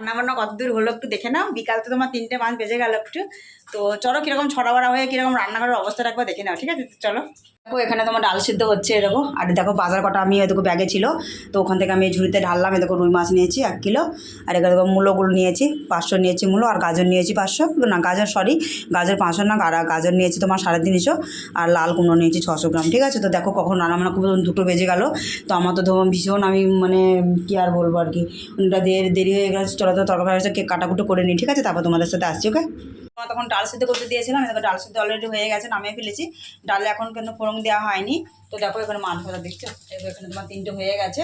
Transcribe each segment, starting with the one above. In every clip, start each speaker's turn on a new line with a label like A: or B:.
A: রান্না বান্না কত দূর হলো একটু দেখে নাও। বিকাল তো তোমার তিনটে পাঁচ বেজে গেল একটু। তো চলো কীরকম ছড়া বড়া হয়ে কীরকম রান্নাঘরের অবস্থাটা একবার দেখে নাও, ঠিক আছে? চলো। দেখো, এখানে তোমার ডাল সিদ্ধ হচ্ছে এরকম আর দেখো, বাজার কটা আমি দেখো ব্যাগে ছিল, তো ওখান থেকে আমি ঝুড়িতে ঢাললাম এ দেখো রুই মাছ নিয়েছি, এক কিলো। আর এখানে দেখো, মূলোগুলো নিয়েছি, পাঁচশো নিয়েছি মূলো, আর গাজর নিয়েছি পাঁচশো। না, গাজর সরি গাজর পাঁচশো না, আর গাজর নিয়েছি তোমার সাড়ে তিনশো, আর লাল কুমড়ো নিয়েছি ছশো গ্রাম, ঠিক আছে? তো দেখো, কখন রান্না বান্না খুব দুটো বেজে গেল। তো আমার তো ধরুন ভীষণ, আমি মানে কী আর বলব আর কি। দেরি দেরি হয়ে গেছে, চলো তো তরকারি কেক কাটাকুটো করে নিই, ঠিক আছে? তারপর তোমাদের সাথে আসছি, ওকে? তখন ডাল সিদ্ধ করতে দিয়েছিলাম দেখো ডাল সিদ্ধ অলরেডি হয়ে গেছে, নামিয়ে ফেলেছি। ডালে এখন কিন্তু ফোড়ন দেওয়া হয়নি, তো দেখো এখানে মাছ ভাজা দেখছ? দেখো এখানে তোমার তিনটে হয়ে গেছে।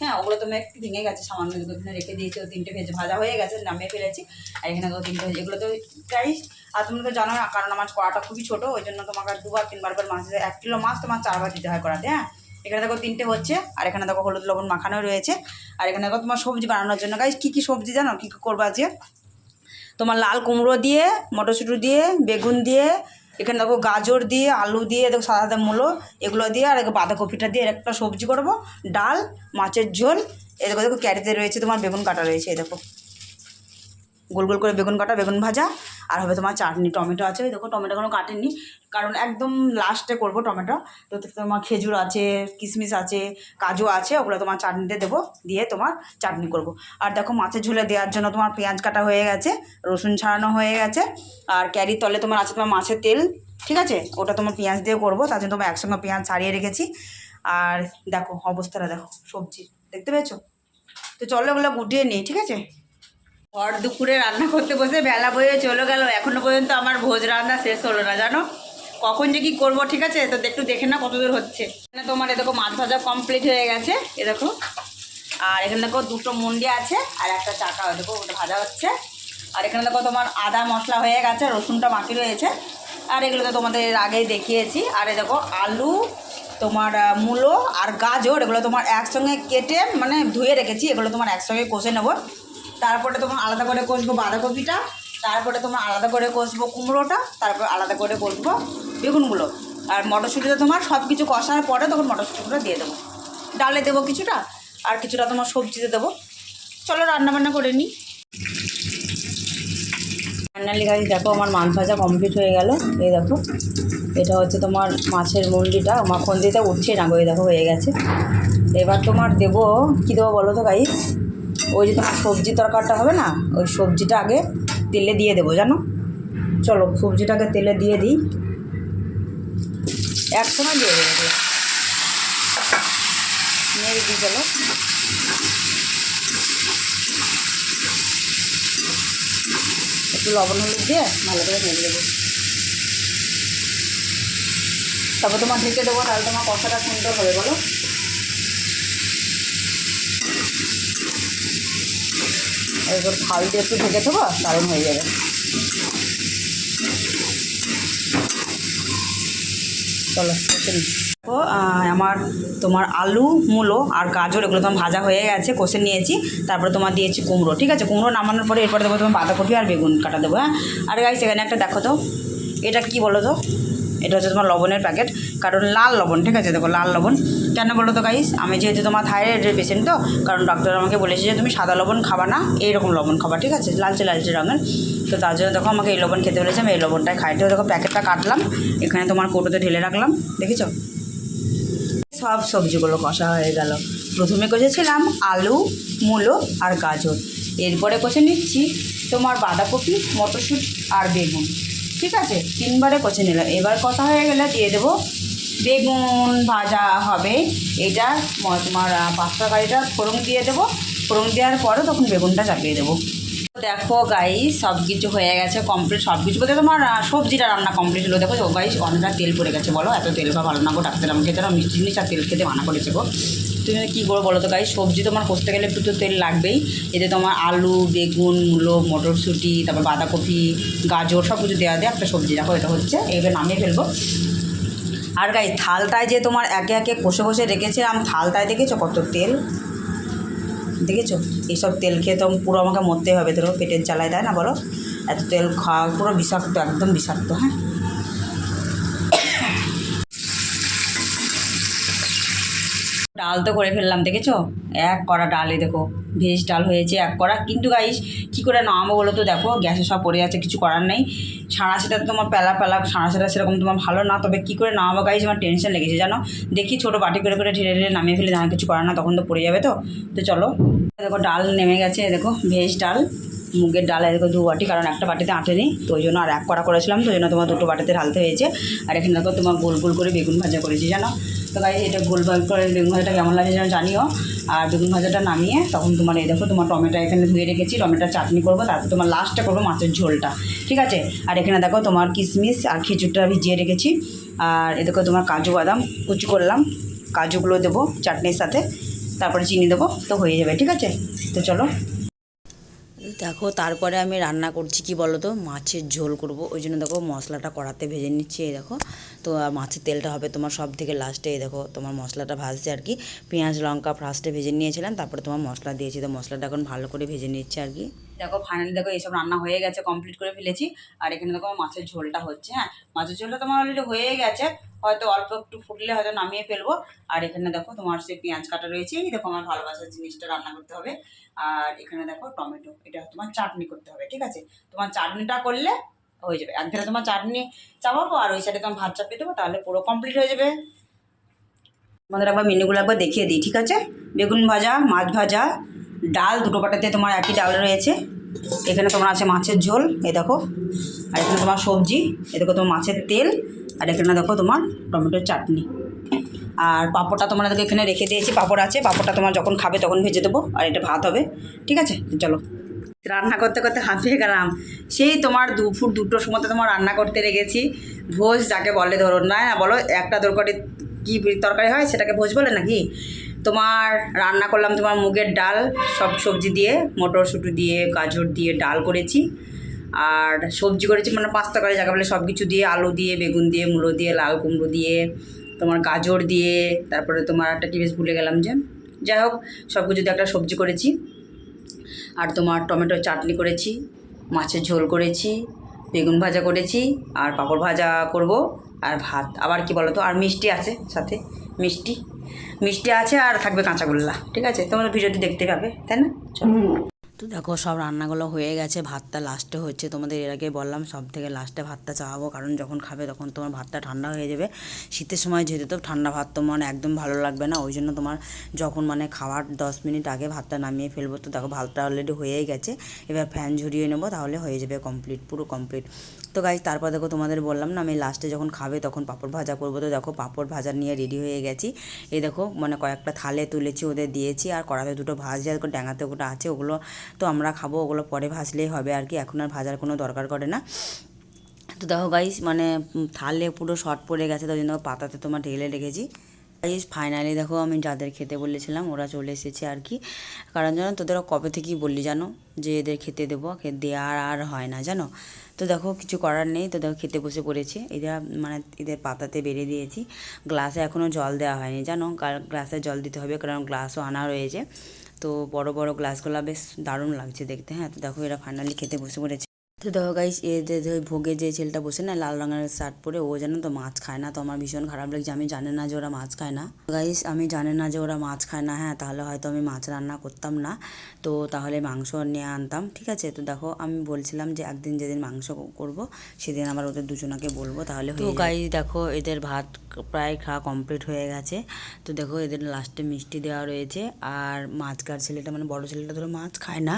A: হ্যাঁ ওগুলো তো একটু ভেঙে গেছে, সামান্য এখানে রেখে দিয়েছি, ও তিনটে ভেজে ভাজা হয়ে গেছে, নামিয়ে ফেলেছি। আর এখানে তো তিনটে ভেজে এগুলো তো প্রায়, আর তুমি তো জানো না, কারণ আমার কড়াটা খুবই ছোটো, ওই জন্য তোমাকে দুবার, তিনবার করে মাছ, এক কিলো মাছ তোমার চারবার দিতে হয় কড়াতে হ্যাঁ? এখানে দেখো তিনটে হচ্ছে, আর এখানে দেখো হলুদ লবণ মাখানো রয়েছে। আর এখানে দেখো তোমার সবজি বানানোর জন্য গাইস কী কী সবজি জানো? কী কী করব আজকে? তোমার লাল কুমড়ো দিয়ে, মটরশুঁটি দিয়ে, বেগুন দিয়ে, এখানে দেখো গাজর দিয়ে, আলু দিয়ে, দেখো সাদা সাদা মূলো, এগুলো দিয়ে আর বাঁধাকপিটা দিয়ে একটা সবজি করব। ডাল, মাছের ঝোল এ দেখো দেখো, ক্যারিতে রয়েছে তোমার বেগুন কাটা রয়েছে এ দেখো। গোল গোল করে বেগুন কাটা, বেগুন ভাজা আর হবে তোমার চাটনি, টমেটো আছে। ওই দেখো, টমেটো কোনো কাটেনি, কারণ একদম লাস্টে করব টমেটো। তো তোমার খেজুর আছে কিশমিশ আছে, কাজু আছে, ওগুলো তোমার চাটনিতে দেবো, দিয়ে তোমার চাটনি করব। আর দেখো, মাছের ঝোলে দেওয়ার জন্য তোমার পেঁয়াজ কাটা হয়ে গেছে, রসুন ছাড়ানো হয়ে গেছে, আর ক্যারির তলে তোমার আছে তোমার মাছের তেল, ঠিক আছে? ওটা তোমার পেঁয়াজ দিয়ে করব, তার জন্য তোমার একসঙ্গে পেঁয়াজ ছাড়িয়ে রেখেছি। আর দেখো, অবস্থাটা দেখো, সবজি, দেখতে পেয়েছ? তো চলো, ওগুলো গুটিয়ে নিই, ঠিক আছে? ভর দুপুরে রান্না করতে বসে বেলা বয়ে চলে গেল। এখনও পর্যন্ত আমার ভোজ রান্না শেষ হলো না, জানো? কখন যে কি করব, ঠিক আছে? তো একটু দেখে না কত দূর হচ্ছে। এখানে তোমার এ দেখো মাছ ভাজা কমপ্লিট হয়ে গেছে, এ দেখো। আর এখানে দেখো দুটো মুন্ডি আছে আর একটা চাকা দেখো ওটা ভাজা হচ্ছে। আর এখানে দেখো তোমার আদা মশলা হয়ে গেছে, রসুনটা বাকি রয়েছে। আর এগুলো তো তোমাদের আগেই দেখিয়েছি। আর এই দেখো আলু, তোমার মূলো আর গাজর, এগুলো তোমার একসঙ্গে কেটে মানে ধুয়ে রেখেছি, এগুলো তোমার একসঙ্গে কষে নেব। তারপরে তোমার আলাদা করে কষবো বাঁধাকপিটা, তারপরে তোমার আলাদা করে কষবো কুমড়োটা, তারপর আলাদা করে কষবো বেগুনগুলো। আর মটরশুঁটিটা তোমার সব কিছু কষার পরে তখন মটরশুঁটিগুলো দিয়ে দেবো। ডালে দেবো কিছুটা, আর কিছুটা তোমার সবজিতে দেবো। চলো রান্না বান্না করে নিই। ফাইনালি গাড়ি দেখো আমার মাছ ভাজা কমপ্লিট হয়ে গেল। এই দেখো, এটা হচ্ছে তোমার মাছের মুন্ডিটা। আমার খন্দিতে উঠছে না গো, এই দেখো হয়ে গেছে। এবার তোমার দেবো, কী দেবো বলো তো গাইস ওই যে তোমার সবজি তরকারিটা হবে না, ওই সবজিটা আগে তেলে দিয়ে দেবো, জানো? চলো, সবজিটাকে তেলে দিয়ে দিই। একসঙ্গে দিয়ে দেবো নেড়ে দিই, চলো। একটু লবণ হলুদ দিয়ে ভালো করে নেড়ে দেবো তারপর তোমার ঢেকে দেবো, তাহলে তোমার কষাটা সুন্দর হবে, বলো? এরপর থাল দিয়ে একটু ঢেকে দেবো দারুণ হয়ে যাবে। চলো আমার তোমার আলু, মূলো আর গাজর, এগুলো তোমার ভাজা হয়ে গেছে, কষে নিয়েছি। তারপরে তোমার দিয়েছি কুমড়ো, ঠিক আছে? কুমড়ো নামানোর পরে এরপরে দেবো তোমার বাঁধাকপি আর বেগুন কাটা দেবো হ্যাঁ? আর গাইস এখানে একটা দেখো তো, এটা কি বলো তো? এটা হচ্ছে তোমার লবণের প্যাকেট কারণ লাল লবণ, ঠিক আছে? দেখো, লাল লবণ। কেন বলো তো গাইস আমি যেহেতু তোমার থাইরয়েডের পেশেন্ট তো, কারণ ডক্টর আমাকে বলেছে যে, তুমি সাদা লবণ খাবা না, এইরকম লবণ খাবা, ঠিক আছে? লালচে লালচে রঙের। তো তার জন্য দেখো, আমাকে এই লবণ খেতে বলেছে, আমি এই লবণটাই খাই। তো দেখো, প্যাকেটটা কাটলাম, এখানে তোমার কৌটোতে ঢেলে রাখলাম, দেখেছ? সব সবজিগুলো কষা হয়ে গেল। প্রথমে কষেছিলাম আলু, মূলো আর গাজর। এরপরে কষে নিচ্ছি তোমার বাঁধাকপি, মটরশুঁটি আর বেগুন, ঠিক আছে? তিনবারে কষে নিলাম। এবার কষা হয়ে গেলে দিয়ে দেবো বেগুন ভাজা হবে। এটা তোমার পাঁচটা গাড়িটা ফোড়ন দিয়ে দেবো। ফোড়ন দেওয়ার পরে তখন বেগুনটা চাপিয়ে দেবো। দেখো গাই সব কিছু হয়ে গেছে কমপ্লিট সব কিছু বলতে তোমার সবজিটা রান্না কমপ্লিট হলো। দেখো ও গাইস অনেকটা তেল পড়ে গেছে, বলো। এত তেল বা ভালো না গো ডাক্তার আমাকে যেন মিষ্টি জিনিস আর তেল খেতে মানা করেছে গো। তুমি কী করো বলো তো গাই সবজি তোমার কষতে গেলে একটু তো তেল লাগবেই। এতে তোমার আলু, বেগুন, মূলো, মটরশুঁটি, তারপর বাঁধাকপি, গাজর সব কিছু দেওয়া দেওয়া একটা সবজি। দেখো, এটা হচ্ছে এইবার নামিয়ে ফেলব। আর গাই থালটায় যে তোমার একে একে কষে কষে রেখেছিলাম থালটায় দেখেছ কত তেল? দেখেছ? এইসব তেল খেয়ে তো পুরো আমাকে মরতে হবে, ধরো পেটের জ্বালায় দেয় না বলো? এত তেল খাওয়া পুরো বিষাক্ত, একদম বিষাক্ত হ্যাঁ? ডাল ডাল তো করে ফেললাম, দেখেছ? এক কড়া ডালে দেখো, ভেজ ডাল হয়েছে এক কড়া। কিন্তু গাইস কী করে নামাবো বলো তো? দেখো, গ্যাসে সব পড়ে আছে, কিছু করার নেই। সাড়া সেটা তোমার পেলা পেলা সাঁড়া সেটা সেরকম তোমার ভালো না। তবে কী করে নামাবো গাইজ আমার টেনশন লেগেছে, জানো? দেখি ছোটো বাটি করে করে ঢেলে ঢেলে নামিয়ে ফেলে জানা কিছু করার না, তখন তো পড়ে যাবে তো। তো চলো, দেখো, ডাল নেমে গেছে, দেখো, ভেজ ডাল। মুগের ডাল দেখো দু বাটি, কারণ একটা বাটিতে আটেনি তো ওই জন্য আর এক কড়া করেছিলাম, তো ওই জন্য তোমার দুটো বাটিতে ঢালতে হয়েছে। আর এখানে দেখো তোমার গোল গোল করে বেগুন ভাজা করেছি, জানো? তো গাই এটা গোল গোল করে বেগুন ভাজাটা কেমন লাগে যেন জানিও। আর বেগুন ভাজাটা নামিয়ে তখন তোমার এই দেখো তোমার টমেটো এখানে ধুয়ে রেখেছি টমেটোর চাটনি করব, তারপর তোমার লাস্টটা করব মাছের ঝোলটা, ঠিক আছে? আর এখানে দেখো তোমার কিশমিশ আর খিচুড়িটা ভিজিয়ে রেখেছি। আর এ দেখো তোমার কাজু বাদাম কুচি করলাম, কাজুগুলো দেবো চাটনির সাথে, তারপরে চিনি দেবো, তো হয়ে যাবে, ঠিক আছে? তো চলো। দেখো, তারপরে আমি রান্না করছি, কি বলো তো মাছের ঝোল করব। ওই জন্য দেখো, মশলাটা কড়াতে ভেজে নিচ্ছি, এই দেখো। তো মাছের তেলটা হবে তোমার সব থেকে লাস্টে এই দেখো, তোমার মশলাটা ভাজছে আর কি। পেঁয়াজ, লঙ্কা ফার্স্টে ভেজে নিয়েছিলাম, তারপরে তোমার মশলা দিয়েছি। তো মশলাটা এখন ভালো করে ভেজে নিচ্ছে আর কি। দেখো ফাইনালি দেখো এইসব রান্না হয়ে গেছে কমপ্লিট করে ফেলেছি। আর এখানে দেখো মাছের ঝোলটা হচ্ছে হ্যাঁ? মাছের ঝোলটা তোমার অলরেডি হয়ে গেছে। হয়তো অল্প একটু ফুটলে হয়তো নামিয়ে ফেলব। আর এখানে দেখো তোমার সেই পেঁয়াজ কাটা রয়েছে। এই দেখো আমার ভালোবাসার জিনিসটা রান্না করতে হবে। আর এখানে দেখো টমেটো। এটা তোমার চাটনি করতে হবে, ঠিক আছে? তোমার চাটনিটা করলে হয়ে যাবে। এক ধারে তোমার চাটনি চাপাবো আর ওই সাইডে তোমার ভাত চাপিয়ে দেবো, তাহলে পুরো কমপ্লিট হয়ে যাবে। তোমাদের একবার মেনুগুলো একবার দেখিয়ে দিই, ঠিক আছে? বেগুন ভাজা, মাছ ভাজা, ডাল, দুটো পাটাতে তোমার একই ডাল রয়েছে। এখানে তোমার আছে মাছের ঝোল, এই দেখো। আর এখানে তোমার সবজি এ দেখো তোমার মাছের তেল, আর এখানে দেখো তোমার টমেটোর চাটনি। আর পাঁপড়টা তোমাদের এখানে রেখে দিয়েছি, পাঁপড় আছে, পাঁপড়টা তোমার যখন খাবে তখন ভেজে দেবো, আর এটা ভাত হবে, ঠিক আছে? চলো। রান্না করতে করতে হাঁপিয়ে গেলাম। সেই তোমার দুপুর দুটোর সময় তোমার রান্না করতে লেগেছি। ভোজ যাকে বলে ধরো, না না, বলো, একটা তরকারি কী তরকারি হয় সেটাকে ভোজ বলে নাকি? তোমার রান্না করলাম তোমার মুগের ডাল, সব সবজি দিয়ে, মটরশুঁটি দিয়ে, গাজর দিয়ে ডাল করেছি। আর সবজি করেছি মানে পাঁচ তরকারি যাকে বলে সব কিছু দিয়ে আলু দিয়ে, বেগুন দিয়ে, মূলো দিয়ে, লাল কুমড়ো দিয়ে, তোমার গাজর দিয়ে, তারপরে তোমার একটা কি বেশ ভুলে গেলাম যে। যাই হোক সব কিছু দিয়ে একটা সবজি করেছি। আর তোমার টমেটোর চাটনি করেছি, মাছের ঝোল করেছি, বেগুন ভাজা করেছি, আর পাঁপড় ভাজা করব। আর ভাত। আবার কি বলো তো আর মিষ্টি আছে সাথে মিষ্টি। মিষ্টি আছে আর থাকবে কাঁচাগোল্লা ঠিক আছে? তোমাদের ভিডিওটি দেখতে পাবে তাই না? চলো। তো দেখো সব রান্নাগুলো হয়ে গেছে ভাতটা লাস্টে হচ্ছে। তোমাদের এর আগে বললাম সব থেকে লাস্টে ভাতটা চাওয়াবো কারণ যখন খাবে তখন তোমার ভাতটা ঠান্ডা হয়ে যাবে। শীতের সময় যেহেতু তো ঠান্ডা ভাত তো মানে একদম ভালো লাগবে না ওই জন্য তোমার যখন মানে খাওয়ার দশ মিনিট আগে ভাতটা নামিয়ে ফেলব। তো দেখো ভাতটা অলরেডি হয়েই গেছে। এবার ফ্যান ঝরিয়ে নেব তাহলে হয়ে যাবে কমপ্লিট পুরো কমপ্লিট তো গাইজ তারপর দেখো তোমাদের বললাম না, আমি লাস্টে যখন খাবে তখন পাঁপড় ভাজা করব। তো দেখো পাঁপড় ভাজা নিয়ে রেডি হয়ে গেছি। এই দেখো মানে কয়েকটা থালে তুলেছি, ওদের দিয়েছি, আর কড়াতে দুটো ভাজা ড্যাঙাতে ওটা আছে, ওগুলো তো আমরা খাব, ওগুলো পরে ভাজলেই হবে আর কি, এখন আর ভাজার কোনো দরকার করে না। তো দেখো গাইস মানে থালে পুরো শর্ট পড়ে গেছে তো ওই জন্য পাতাতে তোমার ঢেলে রেখেছি। গাইস ফাইনালি দেখো আমি যাদের খেতে বলেছিলাম, ওরা চলে এসেছে আর কি। কারণ জানো তোদের কবে থেকেই বললি জানো? যে এদের খেতে দেবো দেওয়ার আর হয় না, জানো? তো দেখো কিছু করার নেই, তো দেখো খেতে বসে পড়েছে। এরা মানে এদের পাতাতে বেড়ে দিয়েছি। গ্লাসে এখনও জল দেওয়া হয়নি, জানো? গ্লাসে জল দিতে হবে, কারণ গ্লাসও আনা রয়েছে। তো বড় বড় গ্লাসগুলো বেশ দারুণ লাগছে দেখতে হ্যাঁ? তো দেখো এরা ফাইনালি খেতে বসে পড়েছে। তো দেখো গাইস এদের ওই ভোগে যে ছেলেটা বসে না লাল রঙের শার্ট পরে ও যেন তো মাছ খায় না তো আমার ভীষণ খারাপ লাগছে। আমি জানি না যে ওরা মাছ খায় না। গাইস আমি জানি না যে ওরা মাছ খায় না হ্যাঁ তাহলে হয়তো আমি মাছ রান্না করতাম না। তো তাহলে মাংস নিয়ে আনতাম ঠিক আছে? তো দেখো আমি বলছিলাম যে একদিন যেদিন মাংস করব সেদিন আবার ওদের দুজনাকে বলব তাহলে তো গাইস দেখো এদের ভাত প্রায় খাওয়া কমপ্লিট হয়ে গেছে। তো দেখো এদের লাস্টে মিষ্টি দেওয়া রয়েছে। আর মাছ কার ছেলেটা মানে বড় ছেলেটা ধরো মাছ খায় না।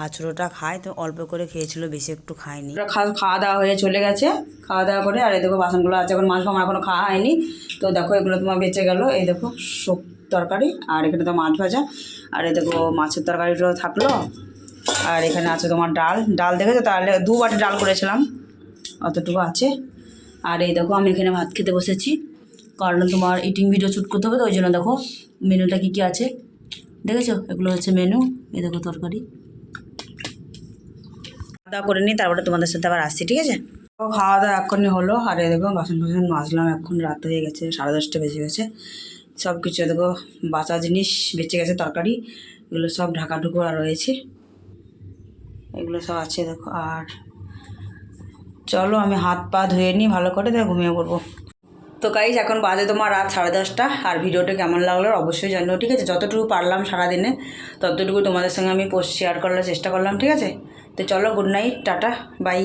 A: আর ছোটোটা খায় তো অল্প করে খেয়েছিল বেশি একটু খায়নি খাওয়া দাওয়া হয়ে চলে গেছে। খাওয়া দাওয়া করে আর এই দেখো বাসনগুলো আছে, এখন মাছ আমার এখনও খাওয়া হয়নি। তো দেখো এগুলো তোমার বেঁচে গেল। এই দেখো শোক তরকারি আর এখানে তো মাছ ভাজা। আর এই দেখো মাছের তরকারিটাও থাকল। আর এখানে আছে তোমার ডাল। ডাল দেখেছ? তাহলে দু বাটি ডাল করেছিলাম। অতটুকু আছে। আর এই দেখো আমি এখানে ভাত খেতে বসেছি। কারণ তোমার ইটিং ভিডিও শ্যুট করতে হবে, তো ওই জন্য দেখো মেনুটা কী কী আছে। দেখেছ? এগুলো হচ্ছে মেনু এই দেখো তরকারি। দাওয়া করে নিই, তারপরে তোমাদের সাথে আবার আসছি, ঠিক আছে? তো খাওয়া দাওয়া এক্ষুনি হলো আর দেখো বাসন টাসন মাজলাম, এখন রাত হয়ে গেছে, সাড়ে দশটা বেজে গেছে। সব কিছু দেখো বাঁচা জিনিস, বেঁচে গেছে তরকারি, এগুলো সব ঢাকা আর রয়েছে। এগুলো সব আছে, দেখো, আর চলো, আমি হাত পা ধুয়ে নিই, ভালো করে তাই ঘুমিয়ে পড়ব। তো গাইজ এখন বাজে তোমার রাত সাড়ে দশটা, আর ভিডিওটা কেমন লাগল অবশ্যই জানিও, ঠিক আছে? যতটুকু পারলাম সারাদিনে, ততটুকু তোমাদের সঙ্গে আমি পোস্ট শেয়ার করার চেষ্টা করলাম, ঠিক আছে? তো চলো গুড নাইট টাটা বাই